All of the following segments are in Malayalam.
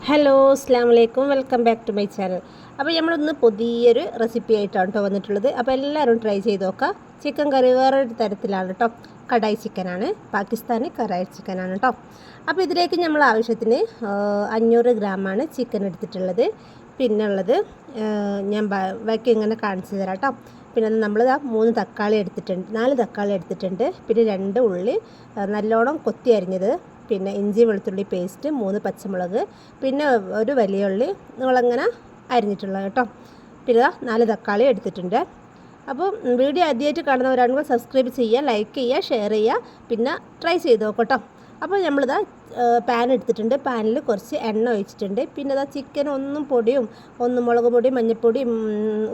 ഹലോ അസ്സാം വലൈക്കും welcome back to my channel. അപ്പോൾ നമ്മളിന്ന് പുതിയൊരു റെസിപ്പി ആയിട്ടാണ് കേട്ടോ വന്നിട്ടുള്ളത്. അപ്പോൾ എല്ലാവരും ട്രൈ ചെയ്ത് നോക്കാം. ചിക്കൻ കറി വേറൊരു തരത്തിലാണ് കേട്ടോ കടായി ചിക്കനാണ്. പാകിസ്ഥാനി കറായി ചിക്കനാണ് കേട്ടോ അപ്പോൾ ഇതിലേക്ക് നമ്മൾ ആവശ്യത്തിന് അഞ്ഞൂറ് ഗ്രാമാണ് ചിക്കൻ എടുത്തിട്ടുള്ളത്. പിന്നെ ഉള്ളത് ഞാൻ ബാക്കി ഇങ്ങനെ കാണിച്ചു തരാം കേട്ടോ പിന്നെ നമ്മൾ മൂന്ന് തക്കാളി എടുത്തിട്ടുണ്ട്. നാല് തക്കാളി എടുത്തിട്ടുണ്ട്. പിന്നെ രണ്ട് ഉള്ളി നല്ലോണം കൊത്തി അരിഞ്ഞത് പിന്നെ ഇഞ്ചി വെളുത്തുള്ളി പേസ്റ്റ് മൂന്ന് പച്ചമുളക് പിന്നെ ഒരു വലിയ ഉള്ളി നിങ്ങളങ്ങനെ അരിഞ്ഞിട്ടുള്ളത് കേട്ടോ. പിന്നെ നാല് തക്കാളി എടുത്തിട്ടുണ്ട്. അപ്പോൾ വീഡിയോ ആദ്യമായിട്ട് കാണുന്നവരാണെങ്കിൽ സബ്സ്ക്രൈബ് ചെയ്യുക ലൈക്ക് ചെയ്യുക ഷെയർ ചെയ്യുക പിന്നെ ട്രൈ ചെയ്ത് നോക്കട്ടോ അപ്പോൾ നമ്മളിതാ പാൻ എടുത്തിട്ടുണ്ട്. പാനിൽ കുറച്ച് എണ്ണ ഒഴിച്ചിട്ടുണ്ട്. പിന്നെ ഇതാ ചിക്കൻ ഒന്നും പൊടിയും ഒന്നും മുളക് പൊടി മഞ്ഞൾപ്പൊടി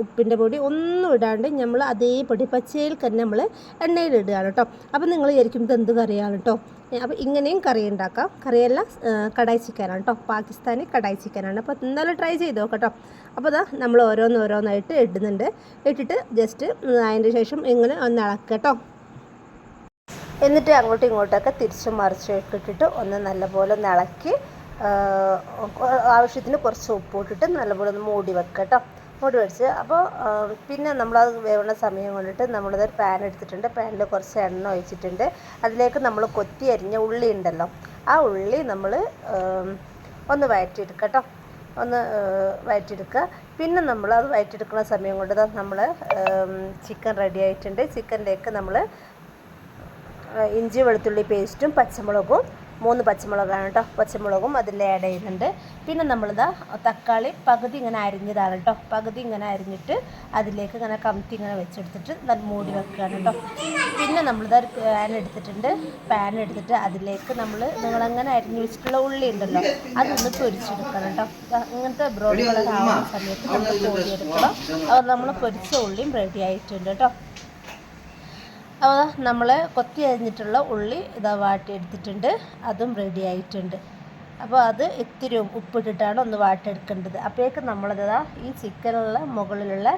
ഉപ്പിന്റെ പൊടി ഒന്നും ഇടാണ്ട് നമ്മൾ അതേ പൊടി പച്ചയിൽ തന്നെ നമ്മൾ എണ്ണയിൽ ഇടുകയാണ് കേട്ടോ. അപ്പോൾ നിങ്ങൾ വിചാരിക്കും ഇത് എന്ത് കറിയാണ് കേട്ടോ. അപ്പോൾ ഇങ്ങനെയും കറി ഉണ്ടാക്കാം. കറിയല്ല കടായി ചിക്കനാണ് കേട്ടോ പാകിസ്ഥാനി കടായി ചിക്കനാണ്. അപ്പോൾ എന്തായാലും ട്രൈ ചെയ്ത് നോക്കട്ടോ അപ്പോൾ ഇതാ നമ്മൾ ഓരോന്ന് ഓരോന്നായിട്ട് ഇടുന്നുണ്ട്. ഇട്ടിട്ട് ജസ്റ്റ് അതിന്റെ ശേഷം ഇങ്ങനെ ഒന്ന് ഇളക്കുക കേട്ടോ എന്നിട്ട് അങ്ങോട്ടും ഇങ്ങോട്ടൊക്കെ തിരിച്ചും മറിച്ചൊക്കെ ഇട്ടിട്ട് ഒന്ന് നല്ലപോലെ ഒന്ന് ഇളക്കി ആവശ്യത്തിന് കുറച്ച് ഉപ്പ് ഇട്ടിട്ട് നല്ലപോലെ ഒന്ന് മൂടി വെക്കുക കേട്ടോ മൂടി വെച്ച്. അപ്പോൾ പിന്നെ നമ്മൾ നമ്മളത് വേവുന്ന സമയം കൊണ്ടിട്ട് നമ്മളത് പാൻ എടുത്തിട്ടുണ്ട്. പാനിൽ കുറച്ച് എണ്ണ ഒഴിച്ചിട്ടുണ്ട്. അതിലേക്ക് നമ്മൾ കൊത്തി അരിഞ്ഞ ഉള്ളി ഉണ്ടല്ലോ ആ ഉള്ളി നമ്മൾ ഒന്ന് വഴറ്റിയെടുക്കുക കേട്ടോ ഒന്ന് വയറ്റിയെടുക്കുക പിന്നെ നമ്മൾ അത് വഴറ്റിയെടുക്കുന്ന സമയം കൊണ്ട് നമ്മൾ ചിക്കൻ റെഡി ആയിട്ടുണ്ട്. ചിക്കനിലേക്ക് നമ്മൾ ഇഞ്ചി വെളുത്തുള്ളി പേസ്റ്റും പച്ചമുളകും മൂന്ന് പച്ചമുളകാണ് കേട്ടോ. പച്ചമുളകും അതിൽ ആഡ് ചെയ്യുന്നുണ്ട്. പിന്നെ നമ്മളിതാ തക്കാളി പകുതി ഇങ്ങനെ അരിഞ്ഞതാണ് കേട്ടോ. പകുതി ഇങ്ങനെ അരിഞ്ഞിട്ട് അതിലേക്ക് ഇങ്ങനെ കമത്തി ഇങ്ങനെ വെച്ചെടുത്തിട്ട് നല്ല മൂടി വെക്കുകയാണ് കേട്ടോ. പിന്നെ നമ്മളിതാ ഒരു പാൻ എടുത്തിട്ടുണ്ട്. പാൻ എടുത്തിട്ട് അതിലേക്ക് നമ്മൾ നിങ്ങളങ്ങനെ അരിഞ്ഞു വെച്ചിട്ടുള്ള ഉള്ളി ഉണ്ടല്ലോ അതൊന്ന് പൊരിച്ചെടുക്കണം കേട്ടോ. അങ്ങനത്തെ ബ്രൗൺ കളർ ആവുന്ന സമയത്ത് നമ്മൾ കോരിയെടുക്കണം. അത് നമ്മൾ പൊരിച്ച ഉള്ളിയും റെഡി ആയിട്ടുണ്ട് കേട്ടോ. അപ്പോൾ നമ്മൾ കൊത്തി അരിഞ്ഞിട്ടുള്ള ഉള്ളി ഇതാ വാട്ടിയെടുത്തിട്ടുണ്ട്. അതും റെഡി ആയിട്ടുണ്ട്. അപ്പോൾ അത് ഇത്തിരി ഉപ്പിട്ടിട്ടാണ് ഒന്ന് വാട്ടിയെടുക്കേണ്ടത് അപ്പോഴേക്ക് നമ്മളിതാ ഈ ചിക്കനുള്ള മുകളിലുള്ള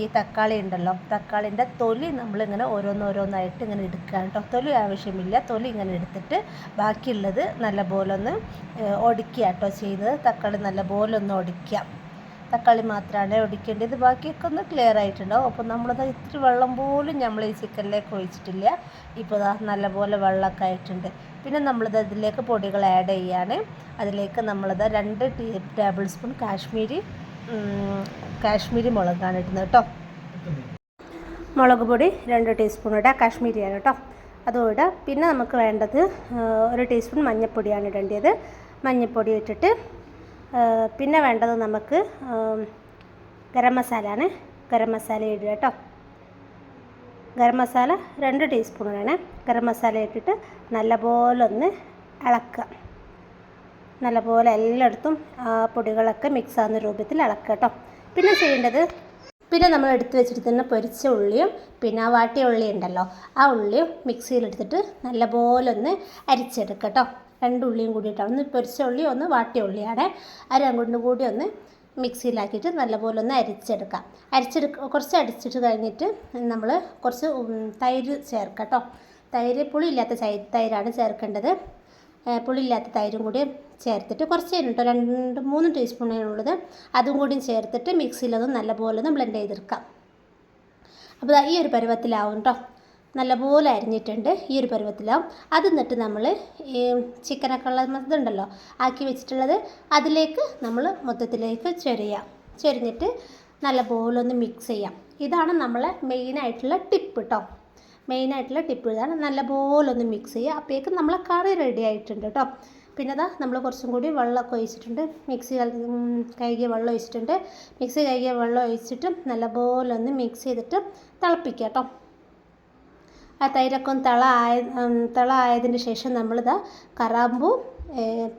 ഈ തക്കാളി ഉണ്ടല്ലോ തക്കാളിന്റെ തൊലി നമ്മളിങ്ങനെ ഓരോന്നോരോന്നായിട്ട് ഇങ്ങനെ എടുക്കുകയാണ് കേട്ടോ. തൊലി ആവശ്യമില്ല. തൊലി ഇങ്ങനെ എടുത്തിട്ട് ബാക്കിയുള്ളത് നല്ലപോലെ ഒന്ന് ഒടിക്കുക കേട്ടോ ചെയ്യുന്നത്. തക്കാളി നല്ലപോലെ ഒന്ന് ഒടിക്കുക. തക്കാളി മാത്രമാണ് ഒടിക്കേണ്ടത്. ബാക്കിയൊക്കെ ഒന്ന് ക്ലിയർ ആയിട്ടുണ്ടാവും അപ്പോൾ നമ്മളത് ഇത്തിരി വെള്ളം പോലും നമ്മൾ ഈ ചിക്കനിലേക്ക് ഒഴിച്ചിട്ടില്ല. ഇപ്പോൾ നല്ലപോലെ വെള്ളമൊക്കെ ആയിട്ടുണ്ട്. പിന്നെ നമ്മളിത് അതിലേക്ക് പൊടികൾ ആഡ് ചെയ്യാണ്. അതിലേക്ക് നമ്മളത് രണ്ട് tea tablespoon Kashmiri Kashmiri മുളകാണ് ഇടുന്നത് കേട്ടോ. മുളക് പൊടി രണ്ട് ടീസ്പൂൺ ഇടുക കാശ്മീരിയാണ് കേട്ടോ. അതും ഇടുക പിന്നെ നമുക്ക് വേണ്ടത് ഒരു ടീസ്പൂൺ മഞ്ഞൾപ്പൊടിയാണ് ഇടേണ്ടത്. മഞ്ഞൾപ്പൊടി ഇട്ടിട്ട് പിന്നെ വേണ്ടത് നമുക്ക് ഗരം മസാല ആണ് ഗരം മസാല ഇടുക കേട്ടോ. ഗരം മസാല രണ്ട് ടീസ്പൂൺ വേണേ ഗരം മസാല ഇട്ടിട്ട് നല്ലപോലെ ഒന്ന് ഇളക്കുക. നല്ലപോലെ എല്ലായിടത്തും ആ പൊടികളൊക്കെ മിക്സ് ആകുന്ന രൂപത്തിൽ ഇളക്കുക കേട്ടോ. പിന്നെ ചെയ്യേണ്ടത് പിന്നെ നമ്മൾ എടുത്ത് തന്നെ പൊരിച്ച ഉള്ളിയും പിന്നെ ആ വാട്ടിയ ഉള്ളി ഉണ്ടല്ലോ ആ ഉള്ളിയും മിക്സിയിലെടുത്തിട്ട് നല്ലപോലെ ഒന്ന് അരിച്ചെടുക്കുക രണ്ട് ഉള്ളിയും കൂടിയിട്ടാണ് ഒന്ന് പൊരിച്ച ഉള്ളി ഒന്ന് വാട്ടിയ ഉള്ളിയാണ്. ആ രണ്ടും കൂടി ഒന്ന് മിക്സിയിലാക്കിയിട്ട് നല്ലപോലെ ഒന്ന് അരിച്ചെടുക്കാം. അരിച്ചെടുക്ക കുറച്ച് അടിച്ചിട്ട് കഴിഞ്ഞിട്ട് നമ്മൾ കുറച്ച് തൈര് ചേർക്കാം കേട്ടോ തൈര് പുളിയില്ലാത്ത തൈരാണ് ചേർക്കേണ്ടത്. പുളിയില്ലാത്ത തൈരും കൂടി ചേർത്തിട്ട് കുറച്ച് കഴിഞ്ഞിട്ടോ രണ്ട് മൂന്ന് ടീസ്പൂണിനുള്ളത് അതും കൂടി ചേർത്തിട്ട് മിക്സിയിലൊന്ന് നല്ലപോലെ ഒന്ന് ബ്ലെൻഡ് ചെയ്തെടുക്കാം. അപ്പോൾ ഈ ഒരു പരുവത്തിലാവും കേട്ടോ നല്ലപോലെ അരിഞ്ഞിട്ടുണ്ട് ഈ ഒരു പരുവത്തിലാവും. അത് എന്നിട്ട് നമ്മൾ ഈ ചിക്കനൊക്കെ ഉള്ള ഇതുണ്ടല്ലോ ആക്കി വെച്ചിട്ടുള്ളത് അതിലേക്ക് നമ്മൾ മൊത്തത്തിലേക്ക് ചൊരിയാം. ചൊരിഞ്ഞിട്ട് നല്ലപോലെ ഒന്ന് മിക്സ് ചെയ്യാം. ഇതാണ് നമ്മളെ മെയിനായിട്ടുള്ള ടിപ്പ് കേട്ടോ മെയിനായിട്ടുള്ള ടിപ്പ് ഇതാണ്. നല്ലപോലെ ഒന്ന് മിക്സ് ചെയ്യുക. അപ്പോഴേക്കും നമ്മളെ കറി റെഡി ആയിട്ടുണ്ട് കേട്ടോ പിന്നെ അതാ നമ്മൾ കുറച്ചും കൂടി വെള്ളമൊക്കെ ഒഴിച്ചിട്ടുണ്ട്. മിക്സി കഴുകിയ വെള്ളം ഒഴിച്ചിട്ടുണ്ട്. മിക്സി കഴുകിയ വെള്ളം ഒഴിച്ചിട്ട് നല്ലപോലെ ഒന്ന് മിക്സ് ചെയ്തിട്ട് തിളപ്പിക്കുക കേട്ടോ ആ തൈരൊക്കെ തിള ആയ തള ആയതിന് ശേഷം നമ്മളിതാ കറാമ്പൂ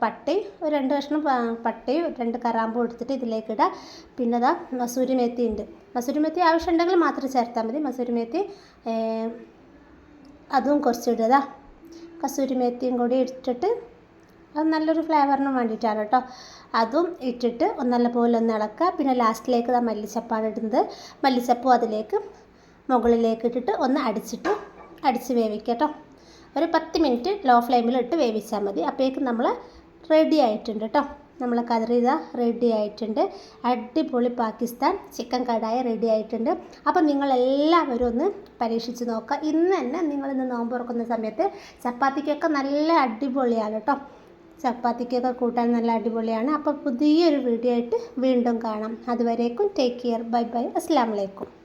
പട്ടയും ഒരു രണ്ട് കഷ്ണം പട്ടി രണ്ട് കറാമ്പും എടുത്തിട്ട് ഇതിലേക്ക് ഇടുക പിന്നെ ഇതാ മസൂരി മേത്തി ഉണ്ട്. മസൂരി മേത്തി ആവശ്യമുണ്ടെങ്കിൽ മാത്രം ചേർത്താൽ മതി. മസൂരി മേത്തി അതും കുറച്ച് ഇടുക കസൂരി കൂടി ഇട്ടിട്ട് അത് നല്ലൊരു ഫ്ലേവറിന് വേണ്ടിയിട്ടാണ് കേട്ടോ. അതും ഇട്ടിട്ട് നല്ലപോലെ ഒന്ന് ഇളക്കുക. പിന്നെ ലാസ്റ്റിലേക്ക് ഇതാ മല്ലിച്ചപ്പാണ് ഇടുന്നത്. മല്ലിച്ചപ്പും അതിലേക്ക് മുകളിലേക്ക് ഇട്ടിട്ട് ഒന്ന് അടിച്ചിട്ട് അടിച്ച് വേവിക്കുക കേട്ടോ. ഒരു പത്ത് മിനിറ്റ് ലോ ഫ്ലെയിമിൽ ഇട്ട് വേവിച്ചാൽ മതി. അപ്പോഴേക്കും നമ്മൾ റെഡി ആയിട്ടുണ്ട് കേട്ടോ. നമ്മൾ കതിരീത റെഡി ആയിട്ടുണ്ട്. അടിപൊളി പാകിസ്ഥാൻ ചിക്കൻ കടായി റെഡി ആയിട്ടുണ്ട്. അപ്പം നിങ്ങളെല്ലാവരും ഒന്ന് പരീക്ഷിച്ച് നോക്കുക. ഇന്ന് തന്നെ നിങ്ങളിന്ന് നോമ്പ് തുറക്കുന്ന സമയത്ത് ചപ്പാത്തിക്കൊക്കെ നല്ല അടിപൊളിയാണ് കേട്ടോ. ചപ്പാത്തിക്കൊക്കെ കൂട്ടാൻ നല്ല അടിപൊളിയാണ്. അപ്പോൾ പുതിയൊരു വീഡിയോ ആയിട്ട് വീണ്ടും കാണാം. അതുവരേക്കും ടേക്ക് കെയർ ബൈ ബൈ അസ്സാം വലൈക്കും